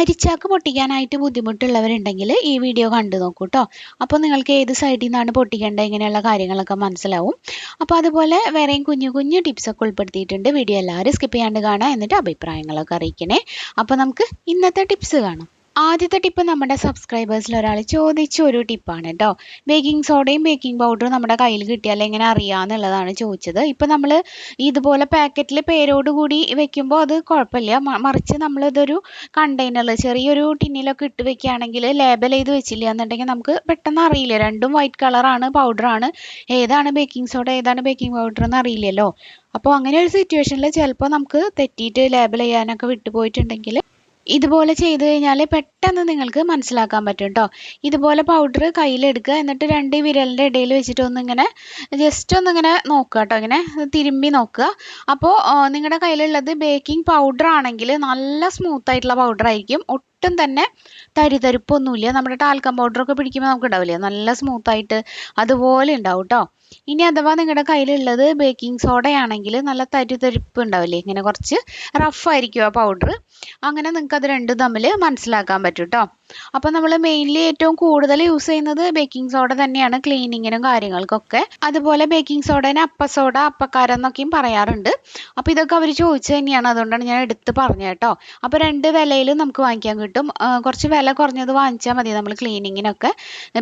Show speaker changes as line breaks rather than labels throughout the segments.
അരിച്ചാക്ക് പൊട്ടിക്കാനായിട്ട് ബുദ്ധിമുട്ടുള്ളവരുണ്ടെങ്കിൽ ഈ വീഡിയോ കണ്ടു നോക്കൂ കേട്ടോ അപ്പോൾ നിങ്ങൾക്ക് ഏത് സൈഡിൽ നിന്നാണ് പൊട്ടിക്കേണ്ടത്? ഇങ്ങനെയുള്ള കാര്യങ്ങളൊക്കെ മനസ്സിലാവും. അപ്പോൾ അതുപോലെ വേറെയും കുഞ്ഞു കുഞ്ഞു ടിപ്സൊക്കെ ഉൾപ്പെടുത്തിയിട്ടുണ്ട്. വീഡിയോ എല്ലാവരും സ്കിപ്പ് ചെയ്യാണ്ട് കാണാം എന്നിട്ട് അഭിപ്രായങ്ങളൊക്കെ അറിയിക്കണേ. അപ്പോൾ നമുക്ക് ഇന്നത്തെ ടിപ്സ് കാണാം. ആദ്യത്തെ ടിപ്പ് നമ്മുടെ സബ്സ്ക്രൈബേഴ്സിൽ ഒരാൾ ചോദിച്ച ഒരു ടിപ്പാണ് കേട്ടോ ബേക്കിംഗ് സോഡയും ബേക്കിംഗ് പൗഡറും നമ്മുടെ കയ്യിൽ കിട്ടിയാൽ എങ്ങനെ അറിയാമെന്നുള്ളതാണ് ചോദിച്ചത്. ഇപ്പം നമ്മൾ ഇതുപോലെ പാക്കറ്റിൽ പേരോട് കൂടി വെക്കുമ്പോൾ അത് കുഴപ്പമില്ല. മറിച്ച് നമ്മളിതൊരു കണ്ടെയ്നറിൽ ചെറിയൊരു ടിന്നിലൊക്കെ ഇട്ട് വെക്കുകയാണെങ്കിൽ ലേബൽ ചെയ്ത് വെച്ചില്ല എന്നുണ്ടെങ്കിൽ നമുക്ക് പെട്ടെന്ന് അറിയില്ല. രണ്ടും വൈറ്റ് കളറാണ് പൗഡറാണ് ഏതാണ് ബേക്കിംഗ് സോഡ ഏതാണ് ബേക്കിംഗ് പൗഡർ എന്ന് അറിയില്ലല്ലോ. അപ്പോൾ അങ്ങനെ ഒരു സിറ്റുവേഷനിൽ ചിലപ്പോൾ നമുക്ക് തെറ്റിയിട്ട് ലേബൽ ചെയ്യാനൊക്കെ വിട്ടുപോയിട്ടുണ്ടെങ്കിൽ ഇതുപോലെ ചെയ്ത് കഴിഞ്ഞാൽ പെട്ടെന്ന് നിങ്ങൾക്ക് മനസ്സിലാക്കാൻ പറ്റും കേട്ടോ ഇതുപോലെ പൗഡർ കയ്യിലെടുക്കുക എന്നിട്ട് രണ്ട് വിരലിന്റെ ഇടയിൽ വെച്ചിട്ട് ഒന്നിങ്ങനെ ജസ്റ്റ് ഒന്നിങ്ങനെ നോക്കുക കേട്ടോ ഇങ്ങനെ തിരുമ്പി നോക്കുക. അപ്പോൾ നിങ്ങളുടെ കയ്യിലുള്ളത് ബേക്കിംഗ് പൗഡർ ആണെങ്കിൽ നല്ല സ്മൂത്ത് ആയിട്ടുള്ള പൗഡർ ആയിരിക്കും. ഒട്ടും തന്നെ തരിതരിപ്പൊന്നുമില്ല. നമ്മുടെ ടാൽക്കം പൗഡറൊക്കെ പിടിക്കുമ്പോൾ നമുക്ക് ഉണ്ടാവില്ലേ നല്ല സ്മൂത്ത് ആയിട്ട് അതുപോലെ ഉണ്ടാവും കേട്ടോ ഇനി അഥവാ നിങ്ങളുടെ കയ്യിലുള്ളത് ബേക്കിംഗ് സോഡയാണെങ്കിൽ നല്ല തരിതരിപ്പ് ഉണ്ടാവില്ലേ ഇങ്ങനെ കുറച്ച് റഫ് ആയിരിക്കും ആ പൗഡർ അങ്ങനെ നിങ്ങൾക്ക് അത് രണ്ടും തമ്മിൽ മനസ്സിലാക്കാൻ പറ്റും കേട്ടോ അപ്പോൾ നമ്മൾ മെയിൻലി ഏറ്റവും കൂടുതൽ യൂസ് ചെയ്യുന്നത് ബേക്കിംഗ് സോഡ തന്നെയാണ് ക്ലീനിങ്ങിനും കാര്യങ്ങൾക്കൊക്കെ. അതുപോലെ ബേക്കിംഗ് സോഡേനെ അപ്പ സോഡ അപ്പക്കാരം എന്നൊക്കെയും പറയാറുണ്ട്. അപ്പോൾ ഇതൊക്കെ അവർ ചോദിച്ചു തന്നെയാണ്. അതുകൊണ്ടാണ് ഞാൻ എടുത്ത് പറഞ്ഞത് കേട്ടോ അപ്പോൾ രണ്ട് വിലയിലും നമുക്ക് വാങ്ങിക്കാൻ കിട്ടും. ആ, കുറച്ച് വില കുറഞ്ഞത് വാങ്ങിച്ചാൽ മതി നമ്മൾ ക്ലീനിങ്ങിനൊക്കെ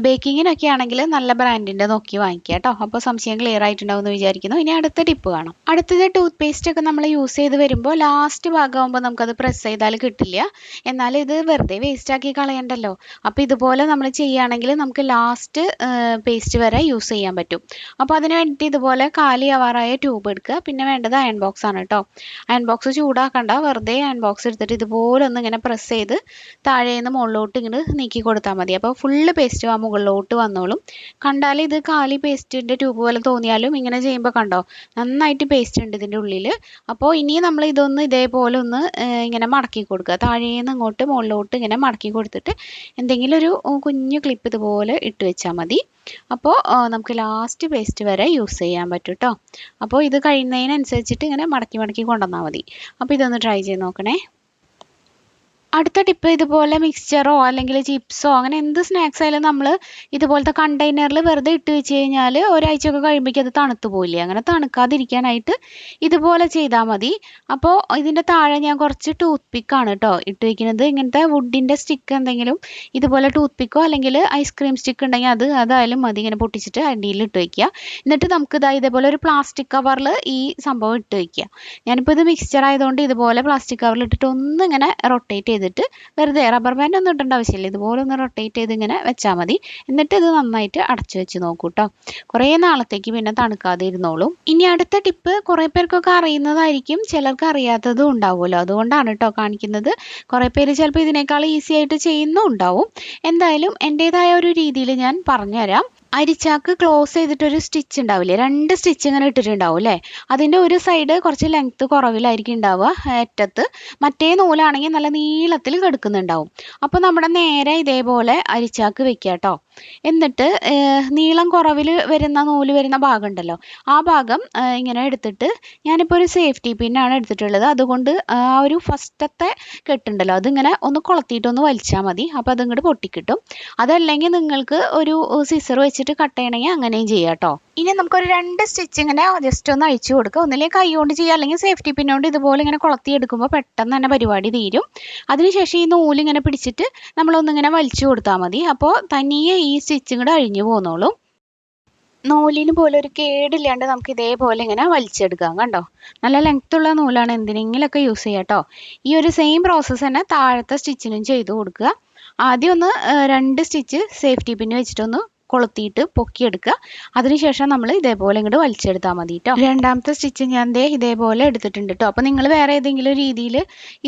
ബേക്കിങ്ങിനൊക്കെ ആണെങ്കിൽ നല്ല ബ്രാൻഡിന്റെ നോക്കി വാങ്ങിക്കുക കേട്ടോ അപ്പോൾ സംശയം ക്ലിയർ ആയിട്ടുണ്ടാവും എന്ന് വിചാരിക്കുന്നു. ഇനി അടുത്ത ടിപ്പ് കാണാം. അടുത്തത് ടൂത്ത് പേസ്റ്റ് ഒക്കെ നമ്മൾ യൂസ് ചെയ്ത് വരുമ്പോൾ ലാസ്റ്റ് ഭാഗമാകുമ്പോൾ നമുക്കത് പ്രസ് ചെയ്താൽ കിട്ടില്ല. എന്നാൽ ഇത് വെറുതെ വേസ്റ്റ് ആക്കി കളയണ്ടല്ലോ. അപ്പോൾ ഇതുപോലെ നമ്മൾ ചെയ്യുകയാണെങ്കിൽ നമുക്ക് ലാസ്റ്റ് പേസ്റ്റ് വരെ യൂസ് ചെയ്യാൻ പറ്റും. അപ്പോൾ അതിന് വേണ്ടിയിട്ട് ഇതുപോലെ കാലിയാവാറായ ട്യൂബ് എടുക്കുക. പിന്നെ വേണ്ടത് അയൺ ബോക്സ് ആണ് കേട്ടോ അയൺ ബോക്സ് ചൂടാക്കണ്ട. വെറുതെ അയൺ ബോക്സ് എടുത്തിട്ട് ഇതുപോലെ ഒന്ന് ഇങ്ങനെ പ്രസ് ചെയ്ത് താഴേന്ന് മുകളിലോട്ട് ഇങ്ങനെ നീക്കി കൊടുത്താൽ മതി. അപ്പോൾ ഫുള്ള് പേസ്റ്റ് ആ മുകളിലോട്ട് വന്നോളും. കണ്ടാൽ ഇത് കാലി പേസ്റ്റിന്റെ ട്യൂബ് പോലെ തോന്നിയാലും ഇങ്ങനെ ചെയ്യുമ്പോൾ കണ്ടോ നന്നായിട്ട് പേസ്റ്റ് ഉണ്ട് ഇതിന്റെ ഉള്ളിൽ അപ്പോൾ ഇനി നമ്മൾ ഇതൊന്ന് ഇതേപോലെ ഒന്ന് ഇങ്ങനെ മടക്കി കൊടുക്കുക. താഴേന്ന് ഇങ്ങോട്ട് മുകളിലോട്ട് ഇങ്ങനെ മടക്കി കൊടുത്തിട്ട് എന്തെങ്കിലും ഒരു കുഞ്ഞു ക്ലിപ്പ് ഇതുപോലെ ഇട്ട് വെച്ചാൽ മതി. അപ്പോൾ നമുക്ക് ലാസ്റ്റ് പേസ്റ്റ് വരെ യൂസ് ചെയ്യാൻ പറ്റും കേട്ടോ അപ്പോൾ ഇത് കഴിയുന്നതിനനുസരിച്ചിട്ട് ഇങ്ങനെ മടക്കി മടക്കി കൊണ്ടുവന്നാൽ മതി. അപ്പോൾ ഇതൊന്ന് ട്രൈ ചെയ്ത് നോക്കണേ. അടുത്ത ടിപ്പ് ഇതുപോലെ മിക്സ്ചറോ അല്ലെങ്കിൽ ചിപ്സോ അങ്ങനെ എന്ത് സ്നാക്സ് ആയാലും നമ്മൾ ഇതുപോലത്തെ കണ്ടെയ്നറിൽ വെറുതെ ഇട്ട് വെച്ച് കഴിഞ്ഞാൽ ഒരാഴ്ചയൊക്കെ കഴിയുമ്പോഴേക്കും അത് തണുത്തു പോയില്ലേ അങ്ങനെ തണുക്കാതിരിക്കാനായിട്ട് ഇതുപോലെ ചെയ്താൽ മതി. അപ്പോൾ ഇതിന്റെ താഴെ ഞാൻ കുറച്ച് ടൂത്ത് പിക്കാണ് കേട്ടോ ഇട്ട് വെക്കുന്നത്. ഇങ്ങനത്തെ വുഡിന്റെ സ്റ്റിക്ക് എന്തെങ്കിലും ഇതുപോലെ ടൂത്ത് പിക്കോ അല്ലെങ്കിൽ ഐസ്ക്രീം സ്റ്റിക്ക് ഉണ്ടെങ്കിൽ അത് അതായാലും മതി. ഇങ്ങനെ പൊട്ടിച്ചിട്ട് അടിയിൽ ഇട്ട് വയ്ക്കുക എന്നിട്ട് നമുക്ക് ഇതാ ഇതേപോലെ ഒരു പ്ലാസ്റ്റിക് കവറിൽ ഈ സംഭവം ഇട്ട് വയ്ക്കുക ഞാനിപ്പോൾ ഇത് മിക്സ്ചർ ആയതുകൊണ്ട് ഇതുപോലെ പ്ലാസ്റ്റിക് കവറിൽ ഇട്ടിട്ട് ഒന്നിങ്ങനെ റൊട്ടേറ്റ് ചെയ്തിട്ട് വെറുതെ റബ്ബർ ബാൻഡ് ഒന്നും ഇട്ടേണ്ട ആവശ്യമില്ല. ഇതുപോലെ ഒന്ന് റൊട്ടേറ്റ് ചെയ്ത് ഇങ്ങനെ വെച്ചാൽ മതി. എന്നിട്ട് ഇത് നന്നായിട്ട് അടച്ചു വെച്ച് നോക്കൂ കേട്ടോ കുറേ നാളത്തേക്ക് പിന്നെ തണുക്കാതെ ഇരുന്നോളൂ. ഇനി അടുത്ത ടിപ്പ് കുറേ പേർക്കൊക്കെ അറിയുന്നതായിരിക്കും. ചിലർക്ക് അറിയാത്തതും ഉണ്ടാവുമല്ലോ. അതുകൊണ്ടാണ് കേട്ടോ കാണിക്കുന്നത്. കുറേ പേര് ചിലപ്പോൾ ഇതിനേക്കാൾ ഈസി ആയിട്ട് ചെയ്യുന്നും ഉണ്ടാവും എന്തായാലും എന്റേതായ ഒരു രീതിയിൽ ഞാൻ പറഞ്ഞുതരാം. അരിച്ചാക്ക് ക്ലോസ് ചെയ്തിട്ടൊരു സ്റ്റിച്ച് ഉണ്ടാവില്ലേ? രണ്ട് സ്റ്റിച്ച് ഇങ്ങനെ ഇട്ടിട്ടുണ്ടാവും അല്ലേ അതിന്റെ ഒരു സൈഡ് കുറച്ച് ലെങ്ത്ത് കുറവിലായിരിക്കും ഉണ്ടാവുക അറ്റത്ത്. മറ്റേ നൂലാണെങ്കിൽ നല്ല നീളത്തിൽ കിടക്കുന്നുണ്ടാവും. അപ്പോൾ നമ്മുടെ നേരെ ഇതേപോലെ അരിച്ചാക്ക് വെക്കുക കേട്ടോ. എന്നിട്ട് നീളം കുറവിൽ വരുന്ന നൂൽ വരുന്ന ഭാഗം ഉണ്ടല്ലോ ആ ഭാഗം ഇങ്ങനെ എടുത്തിട്ട് ഞാനിപ്പോൾ ഒരു സേഫ്റ്റി പിന്നാണ് എടുത്തിട്ടുള്ളത്. അതുകൊണ്ട് ആ ഒരു ഫസ്റ്റത്തെ കെട്ടുണ്ടല്ലോ അതിങ്ങനെ ഒന്ന് കൊളത്തിയിട്ടൊന്ന് വലിച്ചാൽ മതി. അപ്പോൾ അതിങ്ങോട്ട് പൊട്ടിക്കിട്ടും. അതല്ലെങ്കിൽ നിങ്ങൾക്ക് ഒരു സിസർ വെച്ചിട്ട് കട്ട് ചെയ്യണമെങ്കിൽ അങ്ങനെയും ചെയ്യാം കേട്ടോ ഇനി നമുക്കൊരു രണ്ട് സ്റ്റിച്ച് ഇങ്ങനെ ജസ്റ്റ് ഒന്ന് അഴിച്ചു കൊടുക്കുക ഒന്നിലേക്ക് കൈ കൊണ്ട് ചെയ്യുക അല്ലെങ്കിൽ സേഫ്റ്റി പിന്നോണ്ട് ഇതുപോലെ ഇങ്ങനെ കൊളത്തി എടുക്കുമ്പോൾ പെട്ടെന്ന് തന്നെ പരിപാടി തീരും. അതിനുശേഷം ഈ നൂലിങ്ങനെ പിടിച്ചിട്ട് നമ്മളൊന്നിങ്ങനെ വലിച്ചു കൊടുത്താൽ മതി. അപ്പോൾ തനിയെ സ്റ്റിച്ചും കൂടെ അഴിഞ്ഞു പോന്നോളും. നൂലിന് പോലെ ഒരു കേടില്ലാണ്ട് നമുക്ക് ഇതേപോലെ ഇങ്ങനെ വലിച്ചെടുക്കാം കണ്ടോ? നല്ല ലെങ്ത് ഉള്ള നൂലാണ് എന്തിനെങ്കിലൊക്കെ യൂസ് ചെയ്യാം കേട്ടോ ഈ ഒരു സെയിം പ്രോസസ്സ് തന്നെ താഴത്തെ സ്റ്റിച്ചിനും ചെയ്ത് കൊടുക്കുക. ആദ്യം ഒന്ന് രണ്ട് സ്റ്റിച്ച് സേഫ്റ്റി പിന്ന് വെച്ചിട്ടൊന്ന് കൊളുത്തിയിട്ട് പൊക്കിയെടുക്കുക. അതിനുശേഷം നമ്മൾ ഇതേപോലെ ഇങ്ങോട്ട് വലിച്ചെടുത്താൽ മതി കേട്ടോ രണ്ടാമത്തെ സ്റ്റിച്ച് ഞാൻ ദേ ഇതേപോലെ എടുത്തിട്ടുണ്ട് കേട്ടോ അപ്പോൾ നിങ്ങൾ വേറെ ഏതെങ്കിലും രീതിയിൽ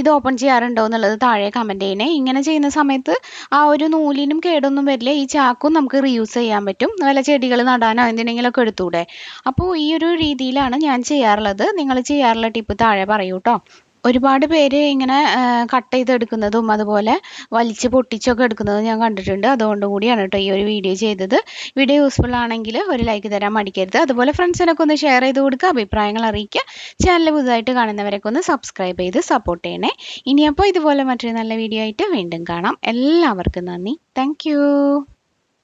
ഇത് ഓപ്പൺ ചെയ്യാറുണ്ടോ എന്നുള്ളത് താഴെ കമന്റ് ചെയ്യണേ. ഇങ്ങനെ ചെയ്യുന്ന സമയത്ത് ആ ഒരു നൂലിനും കേടൊന്നും വരില്ല. ഈ ചാക്കും നമുക്ക് റീയൂസ് ചെയ്യാൻ പറ്റും. വല്ല ചെടികൾ നടാനോ എന്തിനെങ്കിലുമൊക്കെ എടുത്തൂടെ. അപ്പോൾ ഈ ഒരു രീതിയിലാണ് ഞാൻ ചെയ്യാറുള്ളത്. നിങ്ങൾ ചെയ്യാറുള്ള ടിപ്പ് താഴെ പറയൂ കേട്ടോ ഒരുപാട് പേര് ഇങ്ങനെ കട്ട് ചെയ്തെടുക്കുന്നതും അതുപോലെ വലിച്ച് പൊട്ടിച്ചൊക്കെ എടുക്കുന്നതും ഞാൻ കണ്ടിട്ടുണ്ട്. അതുകൊണ്ട് കൂടിയാണ് കേട്ടോ ഈ ഒരു വീഡിയോ ചെയ്തത്. വീഡിയോ യൂസ്ഫുൾ ആണെങ്കിൽ ഒരു ലൈക്ക് തരാൻ മടിക്കരുത്. അതുപോലെ ഫ്രണ്ട്സിനൊക്കെ ഒന്ന് ഷെയർ ചെയ്ത് കൊടുക്കുക അഭിപ്രായങ്ങൾ അറിയിക്കുക. ചാനൽ പുതുതായിട്ട് കാണുന്നവരൊക്കെ ഒന്ന് സബ്സ്ക്രൈബ് ചെയ്ത് സപ്പോർട്ട് ചെയ്യണേ. ഇനിയപ്പോൾ ഇതുപോലെ മറ്റൊരു നല്ല വീഡിയോ ആയിട്ട് വീണ്ടും കാണാം. എല്ലാവർക്കും നന്ദി. താങ്ക്